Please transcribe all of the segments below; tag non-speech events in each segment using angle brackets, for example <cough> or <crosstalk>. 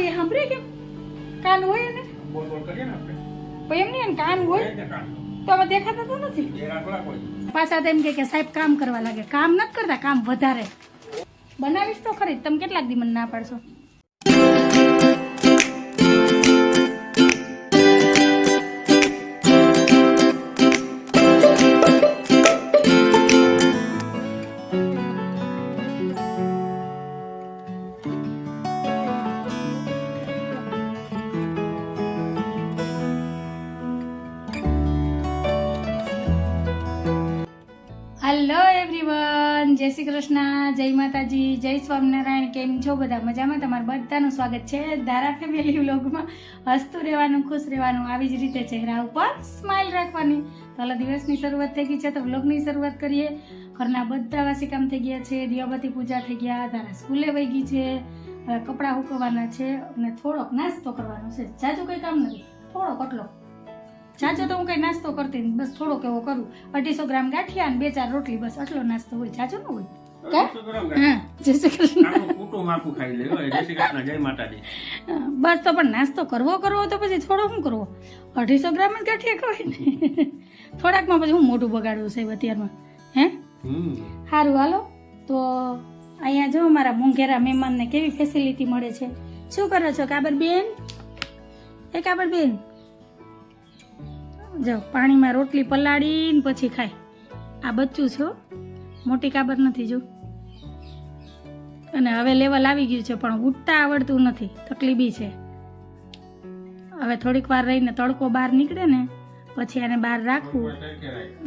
હોય એ સાંભળે કેમ? કાન હોય એને? બોલ બોલ કરીએ ને આપણે. પણ એમ નહીં કાન હોય? તો અમે દેખાતા તો નથી? પાછા તો એમ કે કે સાહેબ કામ કરવા લાગે. કામ નથી કરતા કામ વધારે. બનાવીશ તો ખરી. તમે કેટલાક દી મને ના પાડશો? જય શ્રી કૃષ્ણ, જય માતાજી, જય સ્વામિનારાયણ, કેમ છો બધા મજામાં? તમારું બધાનું સ્વાગત છે ધારા ફેમિલી વ્લોગમાં હસતું રહેવાનું, ખુશ રહેવાનું, આવી જ રીતે ચહેરા ઉપર સ્માઇલ રાખવાની. તો દિવસની શરૂઆત થઈ ગઈ છે, તો વ્લોગની શરૂઆત કરીએ. ઘરના બધા વાસી કામ થઈ ગયા છે દિવાબતી પૂજા થઈ ગયા, ધારા સ્કૂલે વહી ગઈ છે કપડાં હુકવવાના છે અને થોડોક નાસ્તો કરવાનો છે. જાજુ કંઈ કામ નથી, થોડોક કટલો જાજો તો હું કઈ નાસ્તો કરતી બસ થોડોક એવો કરું. અઢીસો ગ્રામ ગાંઠિયા અને બે ચાર રોટલી બસ આટલો નાસ્તો હોય. જાજો ન હોય? બસ તો પણ નાસ્તો કરવો કરવો તો પછી થોડો શું કરવો? અઢીસો ગ્રામ જ ગાંઠિયા ખવાય ને? થોડાકમાં પછી હું મોઢું બગાડવું છે અત્યારમાં. હે? સારું હાલો. તો અહીંયા જો મારા મોંઘેરા મહેમાનને કેવી ફેસિલિટી મળે છે? શું કરો છો કાબર બેન? એ કાબર બેન? જો પાણીમાં રોટલી પલાળીને પછી ખાય. આ બચ્ચું છો મોટી કાબર નથી જો. અને હવે લેવલ આવી ગયું છે, પણ ઉઠતા આવડતું નથી. તકલીફી છે. હવે થોડીક વાર રહીને તડકો બહાર નીકળે ને, પછી આને બહાર રાખવું.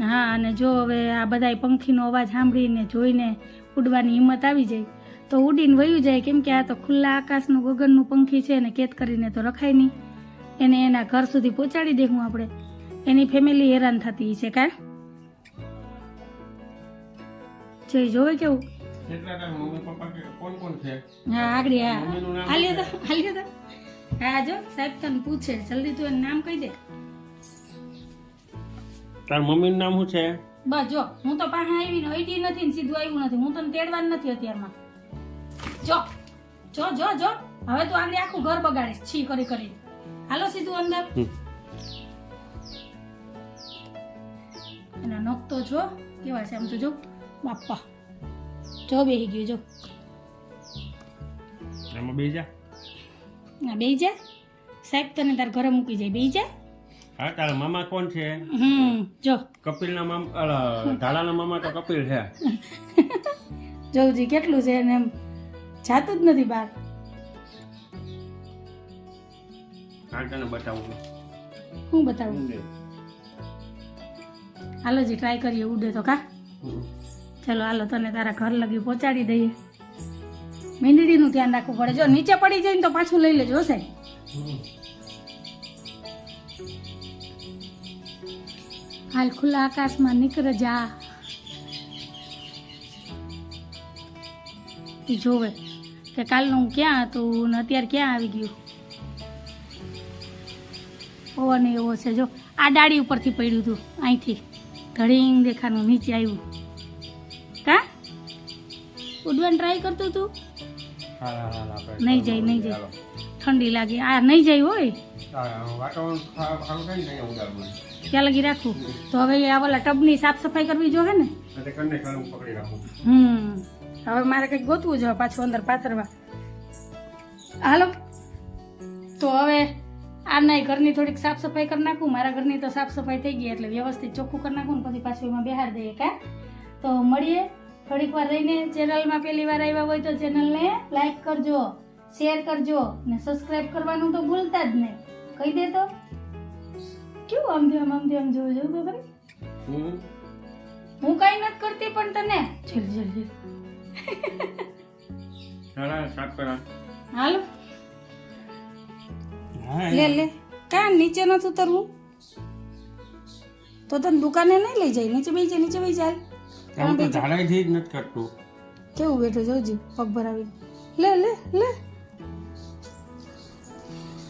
હા, અને જો હવે આ બધાય પંખીનો અવાજ સાંભળીને, જોઈને ઉડવાની હિંમત આવી જાય, તો ઉડીને વયું જાય. કેમ કે આ તો ખુલ્લા આકાશનું ગગનનું પંખી છે ને, કેદ કરીને તો રખાય નહીં. એને એના ઘર સુધી પહોંચાડી દેવું આપણે. એની ફેમિલી હેરાન થતી છે કા જોઈ જોવે કેવું? કેટલા તારા મમ્મી પપ્પા કે કોણ કોણ છે? હા આગળ હા. હાલ્યો તો હાલ્યો તો. હા જો સાહેબ તને પૂછે. જલ્દી તું એનું નામ કહી દે. તારા મમ્મીનું નામ શું છે? બસ જો હું તો પાસે આવીને હઈટી નથી ને સીધું આવ્યું નથી. હું તને તેડવા નથી અત્યારમાં. જો જો જો જો. હવે તું આગળ આખું ઘર બગાડીશ. છી કરી કરી. હાલો સીધું અંદર. એના નખ તો જો કેવા છે આમ તો જો. બાપા જો બેહી ગયો જો. એમાં બેહી જા. ના બેહી જા. સાહેબ તને તાર ઘરે મૂકી જાય. બેહી જા. હા તારા મામા કોણ છે? હમ જો. કપિલના મામા ઢાલાના મામા તો કપિલ છે. <laughs> જોઉજી કેટલું છે એને એમ? જાતું જ નથી બહાર. તને બતાવું હું બતાવું? હાલો જી ટ્રાય કરીએ, ઉડે તો કા? ચલો, હાલો, તને તારા ઘર લગી પહોંચાડી દઈએ. મીંદડીનું ધ્યાન રાખવું પડે. જો, નીચે પડી જાય ને તો પાછું લઈ લેજો હશે હાલ ખુલ્લા આકાશમાં નીકળ જા. જોવે કે કાલનું હું ક્યાં હતું ને અત્યારે ક્યાં આવી ગયું? પવન એવો છે. જો, આ ડાળી ઉપરથી પડ્યું હતું, અહીંથી. ધડીંગ દેખાનું નીચે આવ્યું. કા? ઉડવાનું ટ્રાય કરતું તું? નહીં જાય નહીં જાય. ઠંડી લાગી. આ નહીં જાય હોય? ને ત્યાં લગી રાખવું તો હવે આ ઓલા ટબની સાફ સફાઈ કરવી ને? કને હું રાખું. હમ. હવે મારે કંઈક ગોતવું જોઈએ પાછું અંદર પાથરવા. હાલો. તો હવે આ નહીં ઘરની થોડીક સાફ સફાઈ કરી નાખું. મારા ઘરની તો સાફ સફાઈ થઈ ગઈ એટલે વ્યવસ્થિત ચોખ્ખું કરી નાખું ને પછી પાછું એમાં બિહાર દઈએ કા? તો મળીએ થોડીક વાર રહીને. ચેનલમાં પહેલી વાર આવ્યા હોય તો ચેનલને લાઈક કરજો શેર કરજો ને સબસ્ક્રાઈબ કરવાનું તો ભૂલતા જ નહીં. કહી દે તો. કેવું આમ આમ આમ આમ જોવું જોવું તો ખરી હું કઈ નથી કરતી પણ તને. જલ્દી જલ્દી સારા હાલો. લે લે. કા નીચે નથી ઉતરવું? તો તને દુકાને નહીં લઈ જાય? નીચે બેસી નીચે બેસી જાય. હું તો ઝાડાઈથી જ નથી કરતું કેવું બેઠું જોજી પગ ભરાવી લે લે લે.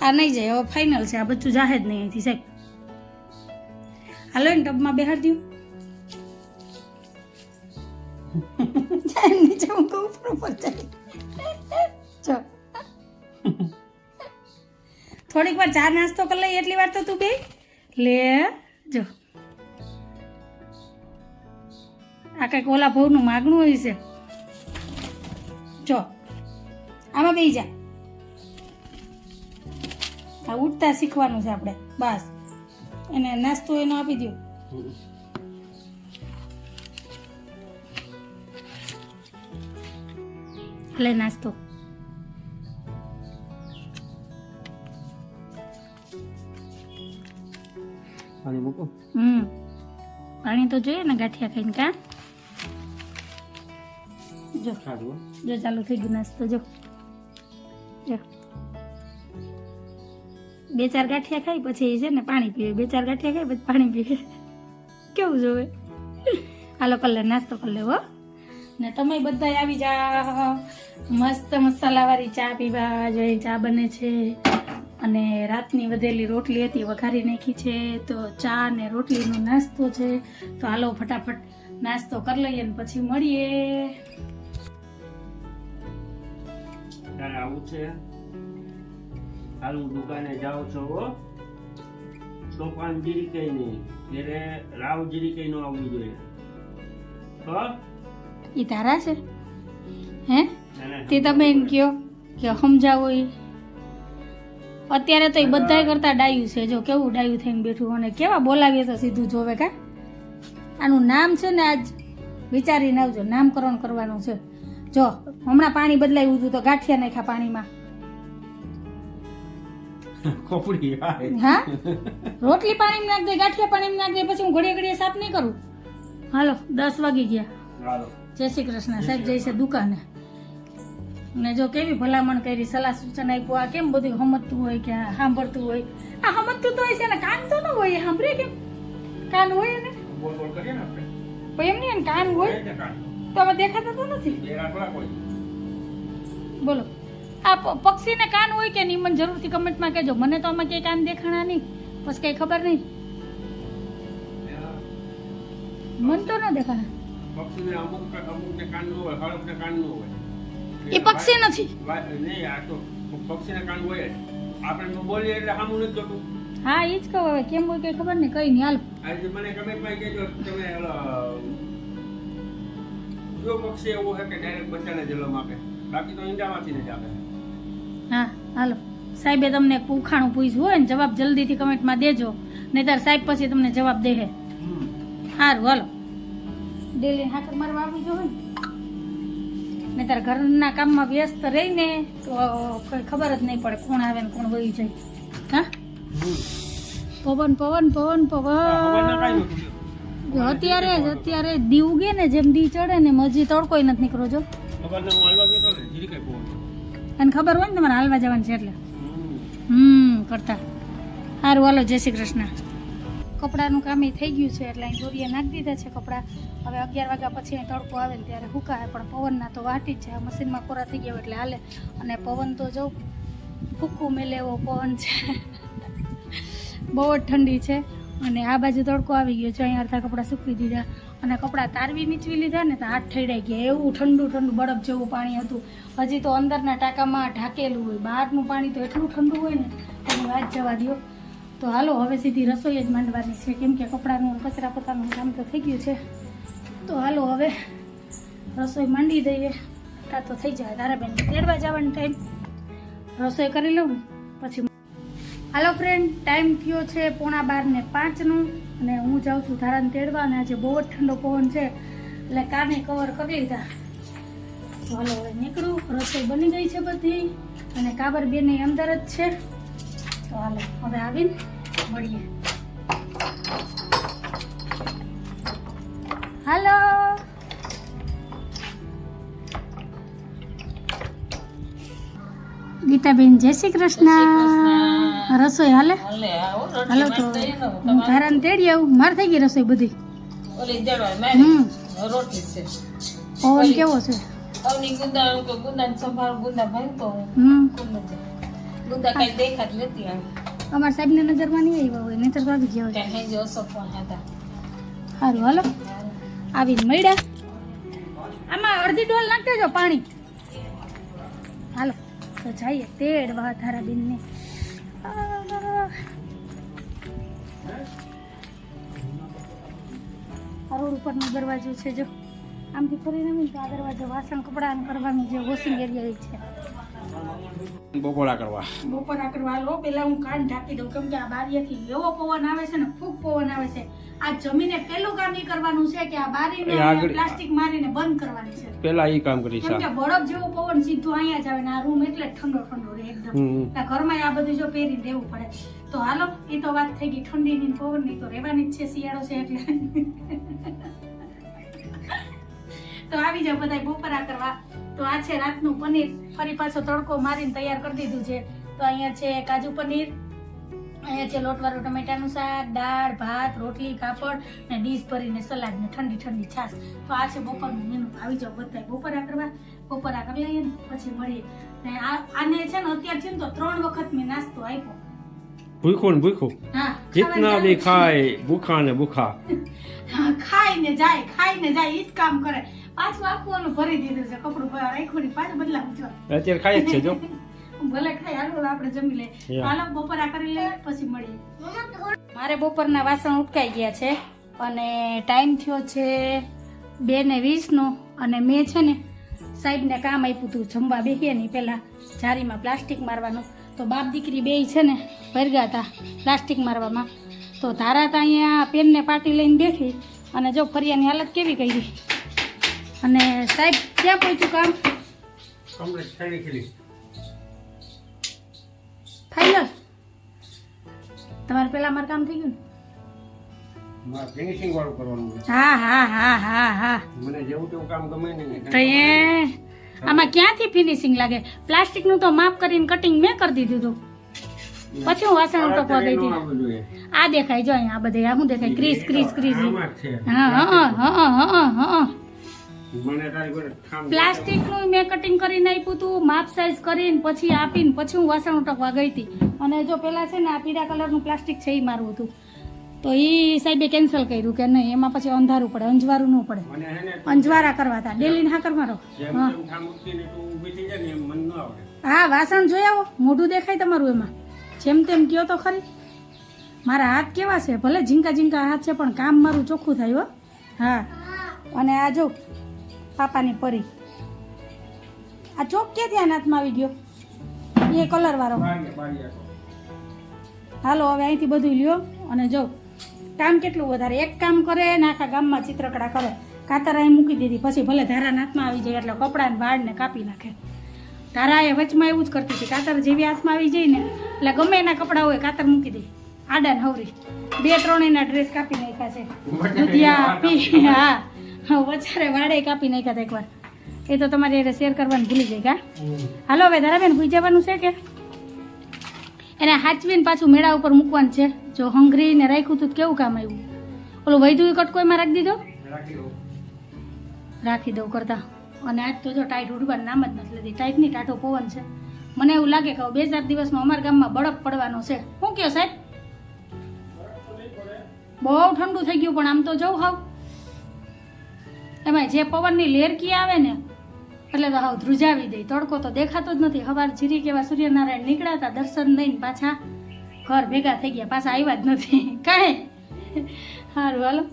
આ નહીં જાય હવે ફાઇનલ છે. આ બચ્ચું જાહે જ નહીં અહીંથી સાહેબ. હાલો ને ટબમાં બેહાડ દઉં <laughs> નીચે હું કહું ઉપર ઉપર થોડીક વાર ચા નાસ્તો કરી લઈ એટલી વાર તો તું બે. લે, જો. આ કંઈક ઓલા ભાવનું માગણું હોય છે. જો, આમાં બેસી જા. આ ઉઠતા શીખવાનું છે આપણે, બસ. એને નાસ્તો એનો આપી દો એટલે નાસ્તો. હમ. પાણી તો જોઈએ ને ગાંઠિયા ખાઈને કા? જો. જો ચાલુ થઈ ગયું નાસ્તો જો. જો. બે ચાર ગાંઠિયા ખાઈ પછી છે ને પાણી પીવે. બે ચાર ગાંઠિયા ખાઈ પછી પાણી પીવે. કેવું જોવે? હાલો કલર નાસ્તો કરી લેવો ને તમે બધા આવી જા મસ્ત મસાલાવાળી ચા પીવા જોઈએ ચા બને છે. અને રાતની વધેલી રોટલી હતી વઘારી નાખી છે તો ચા ને રોટલીનો નાસ્તો છે. તો હાલો ફટાફટ નાસ્તો કરી લઈએ ને પછી મળીએ. આવું છે. હાલું દુકાને જાઉં છું હો. તોફાન જીરી કઈ નહીં ત્યારે રાવ જીરી કઈ નો આવવું જોઈએ. તો એ તારા છે? હે? તે તમે એમ કહો કે સમજાવો એ અત્યારે તો એ બધાય કરતા ડાયું છે. જો કેવું ડાયું થઈને બેઠું અને કેવા બોલાવીએ તો સીધું જોવે કા? આનું નામ છે ને આજ વિચારીને આવજો. નામકરણ કરવાનું છે. જો હમણાં પાણી બદલાયું હતું તો ગાંઠિયા નાખ્યા પાણીમાં. હા? રોટલી પાણીમાં નાખ દે ગાંઠિયા પાણીમાં નાખ દે પછી હું ઘડીએ ઘડીએ સાફ નહીં કરું? હાલો દસ વાગી ગયા. જય શ્રી કૃષ્ણ. સાહેબ જઈ છે દુકાને. ને જો કેવી ભલામણ કરી સલાહ સૂચન આપ્યું આ કેમ બધું સમજતું હોય કે સાંભળતું હોય? આ સમજતું તો હોય છે ને કાન તો ન હોય સાંભળે કેમ? કાન હોય ને? પણ એમ નહીં કાન હોય? તો હવે દેખાતા તો નથી? બોલો. આ પક્ષીને કાન હોય કે નહીં મને જરૂરથી કમેન્ટમાં કહેજો. મને તો આમાં કંઈ કાન દેખાણા નહીં. પછી કઈ ખબર નહીં. મન તો ન દેખાણા. પક્ષીને અમુક અમુક ને કાન નો હોય હળક ને કાન નો હોય. એ પક્ષી નથી. નહીં આ તો પક્ષીને કાન હોય. આપણે બોલીએ એટલે સામું નથી જોતું. હા એ જ કહું હવે કેમ હોય કે ખબર નહીં કઈ નહીં હાલ. આજે મને કમેન્ટમાં કહેજો તમે જો પક્ષી એવું છે કે ડાયરેક્ટ બચ્ચાને જલમ આપે? બાકી તો ઈંડામાંથી જ આપે. હા હાલો. સાહેબે તમને એક ઉખાણું પૂછ્યું હોય ને જવાબ જલ્દીથી કમેન્ટમાં દેજો. નહીતર સાહેબ પછી તમને જવાબ દેહે સારું હાલો. ડેલી હાકર મારવા આવી જો ને? નહીતર ઘરના કામમાં વ્યસ્ત રહીને તો કંઈ ખબર જ નહીં પડે કોણ આવે ને કોણ વહી જાય. હા? પવન પવન પવન પવન. અત્યારે જ, અત્યારે દી ઉગે ને જેમ દી ચડે ને મજી તડકોય નથી નીકળો જો. અને ખબર હોય ને તમારે હાલવા જવાનું છે એટલે. હમ, કરતા. સારું હાલો, જય શ્રી કૃષ્ણ. કપડાનું કામ એ થઈ ગયું છે એટલે અહીં દોરીએ નાખી દીધા છે કપડાં. હવે અગિયાર વાગ્યા પછી અહીં તડકો આવે ને ત્યારે હુકાય, પણ પવનના તો વાટી જ છે. મશીનમાં કોરા થઈ ગયા એટલે હાલે. અને પવન તો જો ફૂકું મેલે એવો પવન છે. બહુ જ ઠંડી છે. અને આ બાજુ તડકો આવી ગયો છે. અહીંયા અડધા કપડાં સૂકવી દીધા. અને કપડાં તારવી નીચવી લીધા ને તો હાથ ઠેડાઈ ગયા. એવું ઠંડુ ઠંડુ બરફ જેવું પાણી હતું. હજી તો અંદરના ટાંકામાં ઢાંકેલું હોય. બહારનું પાણી તો એટલું ઠંડુ હોય ને, એની વાત જવા દો તો હાલો, હવે સીધી રસોઈ જ માંડવાની છે. કેમ કે કપડાનું કચરા પોતાનું કામ તો થઈ ગયું છે. તો હાલો, હવે રસોઈ માંડી દઈએ. તા તો થઈ જાય તારા બેન તેડવા જવાનો ટાઈમ રસોઈ કરી લઉં પછી હાલો ફ્રેન્ડ ટાઈમ થયો છે પોણા બાર ને પાંચનું અને હું જાઉં છું ધારાને તેડવા અને આજે બહુ જ ઠંડો પવન છે. એટલે કાને કવર કરી લીધા. તો હાલો, હવે નીકળું. રસોઈ બની ગઈ છે બધી અને કાબર બેને અંદર જ છે. તો હાલો, હવે આવીને મળીએ. હાલો. ગીતાબેન જય શ્રી કૃષ્ણ. રસોઈ હાલે? હાલે, તો હું ધારાને તેડી આવું. માર થઈ ગઈ રસોઈ બધી? હમ. રોટલી છે. પવન કેવો છે? અવની ગુંદા કે સંભાળ ગુંદા ભાઈ તો ગુંદા ગુંદા કઈ દેખાત લેતી આવી. અમારા સાહેબને નજરમાં નહીં આવ્યા હોય નહીતર તો આવી ગયા હોય. હતા. સારું હાલો. આવીને મળ્યા. આમાં અડધી ડોલ નાખી દેજો પાણી. હાલો તો જઈએ તેડવા ધારા બેનને. આ રોડ ઉપરનો દરવાજો છે જો. આમથી ફરીને આવીને તો આ દરવાજો વાસણ કપડાં કરવાનું જે વોશિંગ એરિયા છે. બપોરા કરવા. બપોરા કરવા લો પેલા હું કાન ઢાંકી દઉં કેમ કે આ બારીએથી એવો પવન આવે છે ને ખૂબ પવન આવે છે. આ જમીને પેલું કામ એ કરવાનું છે કે આ બારીને પ્લાસ્ટિક મારીને બંધ કરવાની છે. પેલા એ કામ કરી છે કે જેવો પવન સીધો અહીંયા જ આવે ને આ રૂમ એટલે ઠંડો ઠંડો રહે એકદમ. ઘરમાં આ બધું જો પહેરીને રહેવું પડે. તો હાલો એ તો વાત થઈ ગઈ ઠંડીની પવનની તો રહેવાની જ છે શિયાળો છે એટલે. <laughs> તો આવી જાવ બધા બપોરા કરવા. તો આ છે રાતનું પનીર. ફરી પાછો તડકો મારીને તૈયાર કરી દીધું છે. તો અહીંયા છે કાજુ પનીર, અહીંયા છે લોટવાળું ટમેટાનું શાક, દાળ, ભાત, રોટલી, કાપડ ને ડીશ ભરીને સલાડ ને ઠંડી ઠંડી છાશ. તો આ છે બપોરનું મેનુ આવી જાવ બધા બપોરા કરવા. બપોરા કરી લઈએ ને પછી મળીએ. ને આને છે ને અત્યારે છે ને તો ત્રણ વખત મેં નાસ્તો આપ્યો. ભૂખું ને ભૂખું. જીતના બી ખાય ભૂખા ને ભૂખા. ખાય ને જાય ખાઈને જાય ઈ જ કામ કરે. પાછું આખું ઓલું ભરી દીધું છે કપડું રાખ્યું ને પાછું બદલાવું છો અત્યારે ખાય જ છે જો. <laughs> ભલે ખાય હાલો આપણે જમી લે યા. હાલો બપોરા કરી લે પછી મળીએ. મારે બપોરના વાસણ ઉટકાઈ ગયા છે અને ટાઈમ થયો છે બે ને વીસનો અને મેં છે ને સાહેબને કામ આપ્યું હતું જમવા બેસીએ ને પહેલાં જારીમાં પ્લાસ્ટિક મારવાનું. તો બાપ દીકરી બેય છે ને ભરગા હતા પ્લાસ્ટિક મારવામાં. તો ધારા હતા અહીંયા પેનને પાટી લઈને બેઠી અને જો ફરિયાની હાલત કેવી કરી? અને સાહેબ ક્યાં પહોંચ્યું કામ? ફાઇનલ તમારે પેલા મારું કામ થઈ ગયું ને? ફિનિશિંગ વાળું કરવાનું હા હા હા હા હા. મને જેવું તેવું કામ ગમે નહીં. આમાં ક્યાંથી ફિનિશિંગ લાગે? પ્લાસ્ટિકનું તો માપ કરીને કટિંગ મેં કરી દીધું હતું પછી હું વાસણ ઉટકવા ગઈ હતી. આ દેખાય જો અહીંયા આ બધે આ હું દેખાય? ક્રીસ ક્રીસ ક્રીસ હા હા હા હા હા તારી પ્લાસ્ટિકનું મેં કટિંગ કરીને આપ્યું હતું માપ સાઈઝ કરીને પછી આપીને પછી હું વાસણ ઉટકવા ગઈ હતી. અને જો પેલા છે ને આ પીળા કલરનું પ્લાસ્ટિક છે એ મારું હતું. તો એ સાહેબે કેન્સલ કર્યું કે નહીં એમાં પછી અંધારું પડે અંજવારું ન પડે. અંજવારા કરવા હતા ડેલી હા કરવાનો હા. વાસણ જોઈ આવો મોઢું દેખાય તમારું એમાં. જેમ તેમ કયો તો ખરી. મારા હાથ કેવા છે? ભલે ઝીંકા ઝીંકા હાથ છે પણ કામ મારું ચોખ્ખું થાય હો. હા. અને આ જો પાપાની પરી. આ ચોક ક્યાંથી આ હાથમાં આવી ગયો? એ કલર વાળો. હાલો હવે અહીંથી બધું લ્યો. અને જો કામ કેટલું વધારે? એક કામ કરે ને આખા ગામમાં ચિત્રકળા કરે. કાતર અહીં મૂકી દીધી. પછી ભલે ધારા હાથમાં આવી જાય એટલે કપડાને વાળને કાપી નાખે. ધારા એ વચમાં એવું જ કરતી હતી. કાતર જેવી હાથમાં આવી જાય ને એટલે ગમે એના કપડાં હોય કાતર મૂકી દે. આડા ને હવરી. બે ત્રણ એના ડ્રેસ કાપી નાખ્યા છે. દુધિયા પી હા. વચારે વાડે કાપી નાખ્યા હતા એકવાર. એ તો તમારે શેર કરવાનું ભૂલી જાય કા હાલો હવે ધારાબેન ભૂઈ જવાનું છે કે? એને હાચવીને પાછું મેળા ઉપર મૂકવાનું છે. જો હંગરીને રાખ્યું તું કેવું કામ આવ્યું? ઓલું વૈધું કટકો એમાં રાખી દીધો? રાખી દઉં. કરતા. અને આજ તો જો ટાઈટ ઉડવાનું નામ જ નથી લેતી ટાઈટ નહીં ટાઢો પવન છે. મને એવું લાગે કે બે ચાર દિવસમાં અમારા ગામમાં બળક પડવાનો છે. શું કહો સાહેબ? બહુ ઠંડુ થઈ ગયું, પણ આમ તો જવું હાવ. એમાં જે પવનની લેરકી આવે ને એટલે તો હાવ ધ્રુજાવી દે. તડકો તો દેખાતો જ નથી. હવાર જીરી કેવા સૂર્યનારાયણ નીકળ્યા હતા, દર્શન દઈને પાછા ઘર ભેગા થઈ ગયા. પાછા આવ્યા જ નથી. કાંઈ? સારું હાલો.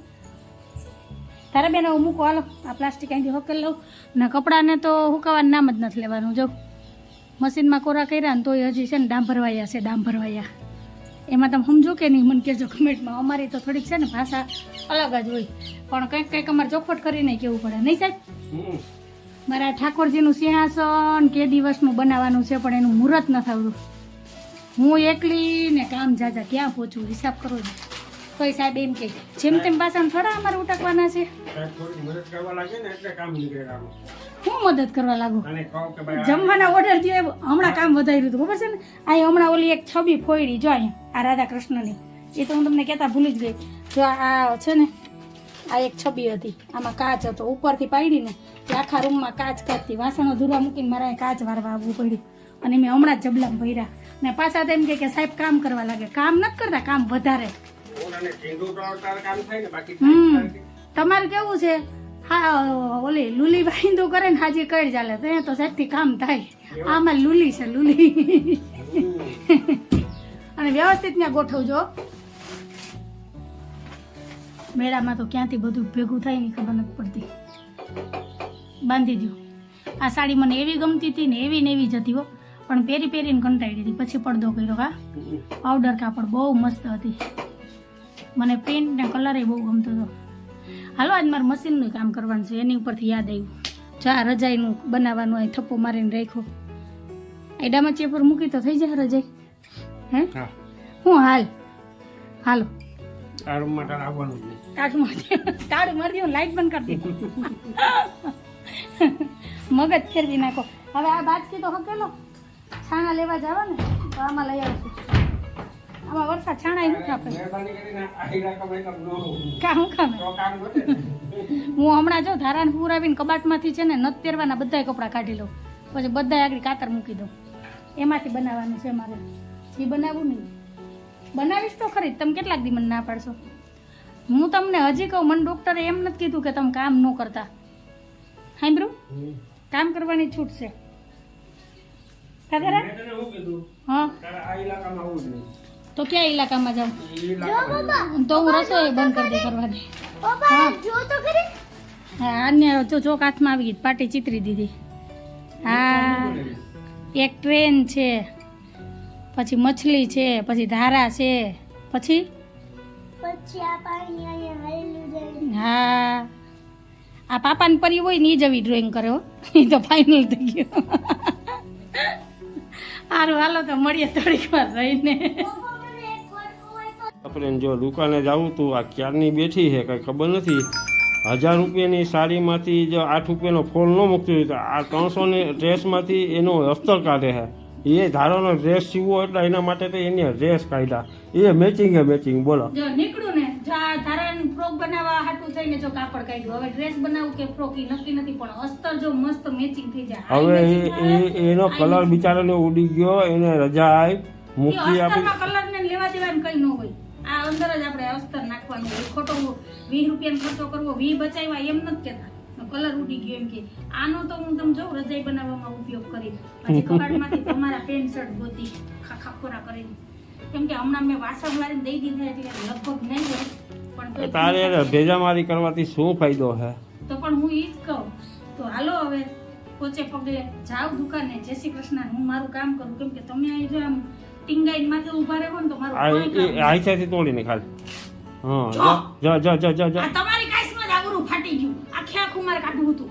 તારે બેન હું મૂકો. હાલો, આ પ્લાસ્ટિક અહીંથી હોકેલ લઉં. ને કપડાને તો હુકાવાનું નામ જ નથી લેવાનું. જો, મશીનમાં કોરા કર્યા ને તોય હજી છે ને ડાંભરવાયા છે, ડાંભરવાયા. એમાં તમે સમજો કે નહીં? મને કહેજો કમેન્ટમાં. અમારી તો થોડીક છે ને ભાષા અલગ જ હોય. પણ કંઈક કંઈક અમારે ચોખવટ કરીને કહેવું પડે. નહીં સાહેબ. મારા ઠાકોરજીનું સિંહાસન કે દિવસનું બનાવવાનું છે પણ એનું મુહૂર્ત ન થયું હું એકલી ને કામ જાજા ક્યાં પહોંચું? હિસાબ કરો છો કોઈ સાહેબ એમ કે જેમ તેમ પાછા થોડા અમારે ઉટકવાના છે. હું મદદ કરવા લાગુ? જમવાના ઓર્ડર જે હમણાં કામ વધાર્યું હતું ખબર છે ને? અહીં હમણાં ઓલી એક છબી ફોડી જો અહીંયા આ રાધા કૃષ્ણની એ તો હું તમને કહેતા ભૂલી જ ગઈ. જો આ છે ને આ એક છબી હતી. આમાં કાચ હતો. ઉપરથી પાડીને આખા રૂમમાં કાચ કાચતી વાસણો ધૂરવા મૂકીને મારે કાચ વારવા આવવું પડ્યું. અને મેં હમણાં જ જબલામાં ભર્યા. ને પાછા તો એમ કહે કે સાહેબ કામ કરવા લાગે. કામ નથી કરતા કામ વધારે. હમ. તમારે કેવું છે? હા ઓલી લુલી વાઈંદુ કરે ને હાજી કઈ ચાલે? તો તો સાહેબથી કામ થાય. આમાં લુલી છે લુલી. અને વ્યવસ્થિત ત્યાં ગોઠવજો. મેળામાં તો ક્યાંથી બધું ભેગું થાયની ખબર નથી પડતી. બાંધી દો આ સાડી મને એવી ગમતી હતી ને એવી ને એવી જતી હો. પણ પહેરી પહેરીને કંટાળી હતી. પછી પડદો કર્યો હા. પાવડર કાપડ બહુ મસ્ત હતી. મને પ્રિન્ટ ને કલર એ બહુ ગમતો હતો. હાલો આજ મારે મશીનનું કામ કરવાનું છે. એની ઉપરથી યાદ આવ્યું. જા રજાઈનું બનાવવાનું અહીં થપ્પો મારીને રાખ્યો. એડામાં ચેપર મૂકી તો થઈ જાય રજાઈ. હે. હું હાલ? હાલો. તારે આવવાનું તાળું મારી લાઈટ બંધ કરી દે. મગજ ફેરવી નાખો. હવે આ બાજકી તો હકેલો. છાણા લેવા જવા ને તો આમાં લઈ આવશું. આમાં વરસાદ છાણા શું કાપે કામ ને. હું હમણાં જો ધારાને પુરાવીને કબાટમાંથી છે ને નથી પહેરવાના બધાય કપડાં કાઢી લઉં. પછી બધાય આગળ કાતર મૂકી દઉં. એમાંથી બનાવવાનું છે મારે. એ બનાવવું નહીં. બનાવીશ તો ખરી. જ. તમે કેટલાક દી મને ના પાડશો. હું તમને હજી કહું મને ડૉક્ટરે એમ નથી કીધું કે તમે કામ ન કરતા. સાંભળ્યું. કામ કરવાની છૂટ છે. ખબર મેં તને શું કીધું? હા. તારે આ ઇલાકામાં આવવું જ નહીં. તો ક્યાં ઇલાકામાં જાઉં? તો હું રસોઈ બંધ કરી દે કરવાની. હા. અન્ય જો ચોક હાથમાં આવી ગઈ પાટી ચીતરી દીધી. હા. એક ટ્રેન છે. પછી મછલી છે પછી ધારા છે પછી? હા. આ પાપાને પરી હોય ને એ જ આવી ડ્રોઈંગ કર્યો હો. એ તો ફાઇનલ થઈ ગયો. સારું હાલો તો મળીએ થોડીક વાર જઈને. આપણે જો દુકાને જાવું તું આ ક્યારની બેઠી છે કઈ ખબર નથી. હજાર રૂપિયાની સાડીમાંથી જો આઠ રૂપિયાનો ફોલ ન મૂકતી હોય તો આ ત્રણસોની ડ્રેસમાંથી એનો અસ્તર કાઢે છે. એ ધારોનો ડ્રેસ સીવો એટલે એના માટે તો એને ડ્રેસ કાઢ્યા. એ મેચિંગ એ મેચિંગ બોલો. જો નીકળું ને ધારાની ફ્રોક બનાવવા હાટું થઈને જો કાપડ કાઢ્યું. હવે ડ્રેસ બનાવું કે ફ્રોક એ નક્કી નથી પણ અસ્તર જો મસ્ત મેચિંગ થઈ જાય. હવે એ એનો કલર બિચારાને ઉડી ગયો એને રજા આવી એ મૂકી આપી. કલર ને લેવા દેવાનું કઈ ન હોય. આ અંદર જ આપણે અસ્તર નાખવાનું ખોટો વીસ રૂપિયાનો ખર્ચો કરવો વી બચાવ્યા એમ નથી કેતા કલર ઉડી ગયો એમ કે આનો તો હું તમે જોઉં રજાઈ બનાવવામાં ઉપયોગ કરી. પછી કબાટમાંથી તમારા પેન્ટ શર્ટ ગોતી ખાખા ખોરા કરીને. કેમ કે હમણાં મેં વાસણ વાળીને દઈ દીધા એટલે લગભગ નહીં હોય પણ તારે ભેજામારી કરવાથી શું ફાયદો હે? તો પણ હું ઈ જ કહું. તો હાલો હવે પોચે પગલે જાઓ દુકાને. જય શ્રી કૃષ્ણ હું મારું કામ કરું. કેમ કે તમે અહીં જો આમ ટીંગાઈને માથે ઊભા રહો ને તો મારું આ કોઈ કામ એ નહીં. આઈસાથી તોડીને ખાલી હા જો! જો જો જો જો તમારી કાઈસમાં જ આવરું ફાટી ગયું. આખે મારે કાઢવું હતું.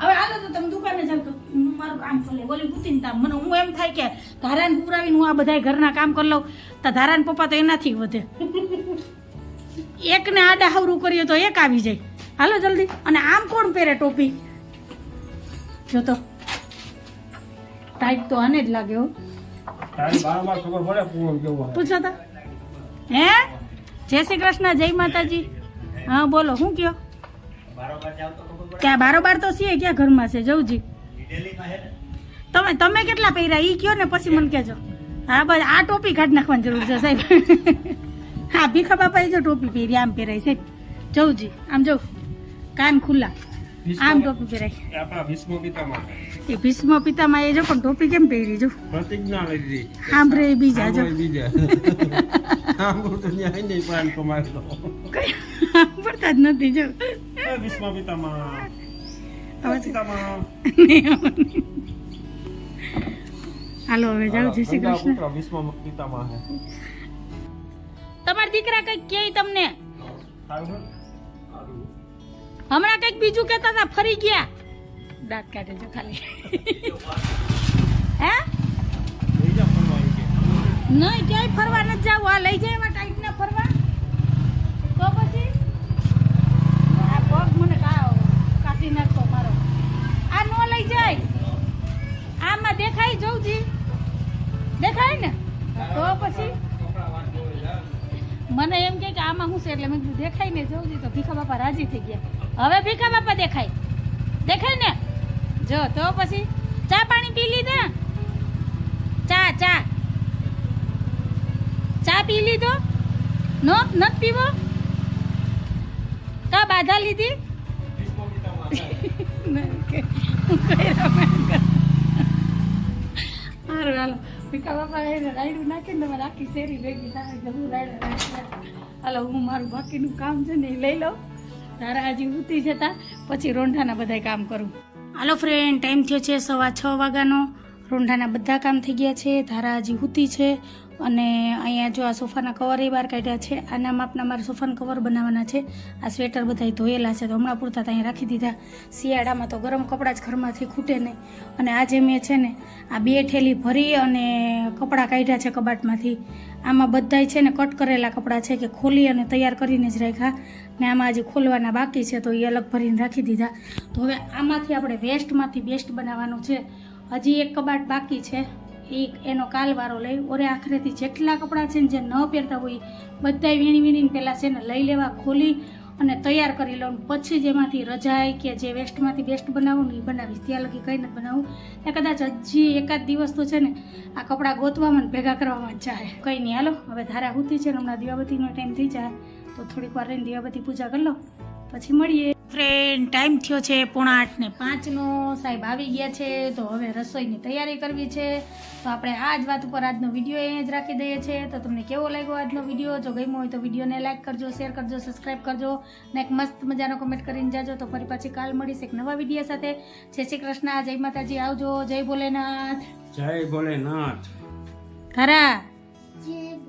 હવે હાલો તો તમે દુકાને જાવ તો હું મારું કામ કરી લે બોલી પૂછીને મને હું એમ થાય કે ધારાને પુરાવીને હું આ બધાય ઘરના કામ કરી લઉં તો ધારાને પપ્પા તો એનાથી વધે. એકને આડા હવરું કરીએ તો એક આવી જાય. હાલો જલ્દી. અને આમ કોણ પહેરે ટોપી? જો તો. ટાઈટ તો આને જ લાગે હો. પૂછો તો. હે? જય શ્રી કૃષ્ણ જય માતાજી. હા બોલો શું કયો? ક્યાં બારોબાર તો છીએ ક્યાં ઘરમાં છે? જવજી તમે તમે કેટલા પહેર્યા? ઈ કયો ને પછી મને કહેજો. હા બસ આ ટોપી કાઢી નાખવાની જરૂર છે સાહેબ. <laughs> હા ભીખા બાપા જો ટોપી પહેરી આમ પહેરાય સાહેબ જવજી આમ જવું. કાન ખુલ્લા. આમ ટોપી પહેરાય. એ આપણા ભીષ્મ પિતામાં એ ભીષ્મ પિતામાં એ જો પણ ટોપી કેમ પહેરી જો? પ્રતિજ્ઞા લીધી. સાંભળે બીજા જો. બીજા. <laughs> આંગળ તો ન્યાય નહીં પાન કમાડતો કઈ સાંભળતા જ નથી જો. એ પિતામાં પિતામાં હાલો હવે જાઓ જય શ્રી કૃષ્ણ. પુત્ર પિતામાં હે. તમારા દીકરા કંઈક કે તમને? હમણાં કંઈક બીજું કહેતા હતા ફરી ગયા. દાંત કાઢે જો ખાલી. હે. નહીં ક્યાંય ફરવા નથી જાવ. આ લઈ જાય એવા ટાઈપ ના ફરવા તો પછી આ પગ મને કા- કાઢી નાખતો મારો આ નો લઈ જાય આમાં દેખાય જવજી દેખાય ને? તો પછી? મને એમ કે કે આમાં શું છે એટલે મેં કીધું દેખાય ને જવજી તો ભીખા બાપા રાજી થઈ ગયા. હવે ભીખા બાપા દેખાય. દેખાય ને? જો તો પછી? ચા પાણી પી લીધા? ચા ચા. ચા પી લીધો? નો નથ પીવો? કા બાધા લીધી? <laughs> હારું હાલો. બાપા એને રાયડું નાખીને તમારે આખી શેરી ભેગી હું રાયડા હાલો, હું મારું બાકીનું કામ છે ને એ લઈ લઉં. તારા હજી ઉતી જતા, પછી રોંઢાના બધાય કામ કરું. હાલો ફ્રેન્ડ ટાઈમ થયો છે સવા છ વાગ્યાનો. રોંઢાના બધા કામ થઈ ગયા છે. ધારા હજી ઉતી છે. અને અહીંયા જો આ સોફાના કવર એ બહાર કાઢ્યા છે, આના માપના મારે સોફાના કવર બનાવવાના છે. આ સ્વેટર બધા ધોયેલા છે, તો હમણાં પૂરતા ત્યાં રાખી દીધા. શિયાળામાં તો ગરમ કપડાં જ ઘરમાંથી ખૂટે નહીં. અને આજે મેં છે ને, આ બે ઠેલી ભરી અને કપડાં કાઢ્યા છે કબાટમાંથી. આમાં બધાય છે ને કટ કરેલા કપડાં છે કે ખોલી અને તૈયાર કરીને જ રાખ્યા. ને આમાં હજી ખોલવાના બાકી છે, તો એ અલગ ભરીને રાખી દીધા. તો હવે આમાંથી આપણે વેસ્ટમાંથી બેસ્ટ બનાવવાનું છે. હજી એક કબાટ બાકી છે. એ એનો કાલવારો લઈ, ઓરે આખરેથી જેટલા કપડાં છે ને જે ન પહેરતા હોય બધાય વીણી વીણીને પહેલાં છે ને લઈ લેવા, ખોલી અને તૈયાર કરી લઉં. પછી જેમાંથી રજાય કે જે વેસ્ટમાંથી બેસ્ટ બનાવું ને એ બનાવીશ. ત્યાં લગી કંઈ નથી બનાવું. એ કદાચ હજી એકાદ દિવસ તો છે ને આ કપડાં ગોતવામાં ને ભેગા કરવામાં જ જાય. કંઈ નહીં, હાલો. હવે ધારા હુતી છે ને હમણાં દિવાબતીનો ટાઈમ થઈ જાય. તો થોડીક વાર રહીને દિવાબતી પૂજા કરી લો. પછી મળીએ. ફ્રેન્ડ ટાઈમ થયો છે પોણા આઠ ને પાંચનો. સાહેબ આવી ગયા છે તો હવે રસોઈની તૈયારી કરવી છે. તો આપણે આ જ વાત ઉપર આજનો વીડિયો અહીંયા જ રાખી દઈએ છીએ. તો તમને કેવો લાગ્યો આજનો વીડિયો? જો ગમ્યો હોય તો વિડીયોને લાઈક કરજો શેર કરજો સબસ્ક્રાઈબ કરજો ને એક મસ્ત મજાનો કમેન્ટ કરીને જાજો. તો ફરી પાછી કાલ મળીશ એક નવા વીડિયો સાથે. જય શ્રી કૃષ્ણ જય માતાજી આવજો જય ભોલેનાથ. જય ભોલેનાથ. બોલે